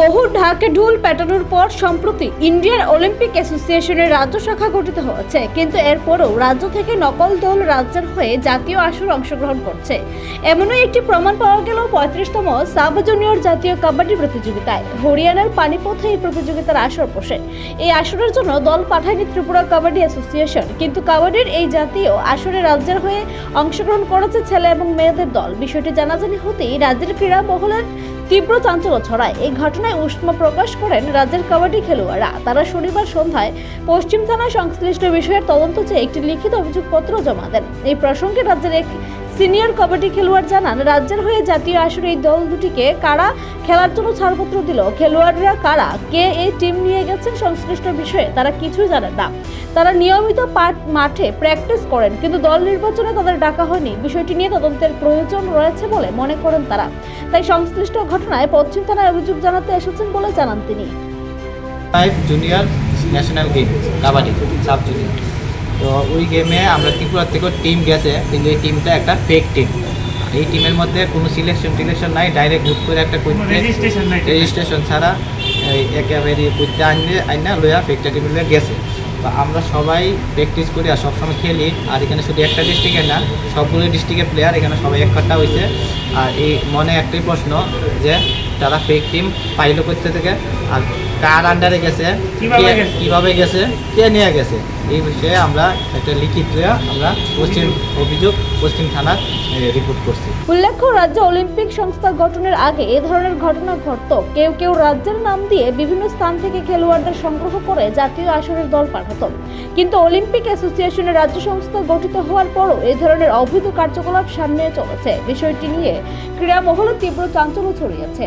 বহু ঢাকে ঢোল পেটানোর পর সম্প্রতি ইন্ডিয়ান অলিম্পিক অ্যাসোসিয়েশনের রাজ্য শাখা গঠিত হয়েছে। কিন্তু এরপরও রাজ্য থেকে নকল দল রাজ্যের হয়ে জাতীয় আসরে অংশগ্রহণ করছে। এমনই একটি প্রমাণ পাওয়া গেল পঁয়ত্রিশতম সাব জুনিয়র জাতীয় কাবাডি প্রতিযোগিতায়। হরিয়ানার পানিপথে এই প্রতিযোগিতার আসর বসে। এই আসরের জন্য দল পাঠায়নি ত্রিপুরা কাবাডি অ্যাসোসিয়েশন। কিন্তু কাবাডির এই জাতীয় আসরে রাজ্যের হয়ে অংশগ্রহণ করেছে ছেলে এবং মেয়েদের দল। বিষয়টি জানাজানি হতেই রাজ্যের ক্রীড়া মহলের তীব্র চাঞ্চল্য ছড়ায়। এই ঘটনায় উষ্মা প্রকাশ করেন রাজ্যের কাবাডি খেলোয়াড়রা। তারা শনিবার সন্ধ্যায় পশ্চিম থানায় সংশ্লিষ্ট বিষয়ের তদন্ত চেয়ে একটি লিখিত অভিযোগপত্র জমা দেন। এই প্রসঙ্গে রাজ্যের এক সিনিয়র কাবাডি খেলোয়াড় জানান, রাজ্যের হয়ে জাতীয় আসরে এই দল দুটিকে কারা খেলার জন্য ছাড়পত্র দিল? খেলোয়াড়রা কারা? কে এই টিম নিয়ে গেছেন? সংশ্লিষ্ট বিষয়ে তারা কিছুই জানেন না। তারা নিয়মিত মাঠে প্র্যাকটিস করেন, কিন্তু দল নির্বাচনে তাদের ডাকা হয়নি। বিষয়টি নিয়ে তদন্তের প্রয়োজন রয়েছে বলে মনে করেন তারা। তাই সংশ্লিষ্ট ঘটনায় পশ্চিম থানায় অভিযোগ জানাতে এসেছেন বলে জানান তিনি। Five junior national game kabaddi sub junior তো ওই গেমে আমরা ত্রিপুরা থেকে টিম গেছে কিন্তু এই টিমটা একটা ফেক টিম এই টিমের মধ্যে কোনো সিলেকশন টিলেকশন নাই ডাইরেক্ট বুক করে একটা রেজিস্ট্রেশন নাই। রেজিস্ট্রেশন ছাড়া একেবারে করতে আনলে আইনা লইয়া ফেকটা টিম গেছে। তো আমরা সবাই প্র্যাকটিস করি আর সবসময় খেলি। আর এখানে শুধু একটা ডিস্ট্রিক্টের না, সবগুলো ডিস্ট্রিক্টের প্লেয়ার এখানে সবাই এক কাট্টা হয়েছে আর এই মনে একটাই প্রশ্ন যে, তারা ফেক টিম পাইলো করতে থেকে। আর কার আন্ডারে গেছে? কীভাবে গেছে? কীভাবে গেছে? কে নিয়ে গেছে? এই বিষয়ে আমরা একটা লিখিত আমরা পশ্চিম অভিযোগ পশ্চিম থানার রিপোর্ট করছি। উল্লেখ্য রাজ্য অলিম্পিক সংস্থা গঠনের আগে এ ধরনের ঘটনা ঘটত। কেউ কেউ রাজ্যের নাম দিয়ে বিভিন্ন স্থান থেকে খেলোয়াড়দের সংগ্রহ করে জাতীয় আসরের দল পাঠাতো। কিন্তু অলিম্পিক অ্যাসোসিয়েশনের রাজ্য সংস্থা গঠিত হওয়ার পরও এ ধরনের অবৈধ কার্যকলাপ সামনে চলেছে। বিষয়টি নিয়ে ক্রীড়া মহলে তীব্র চাঞ্চল্য ছড়িয়েছে।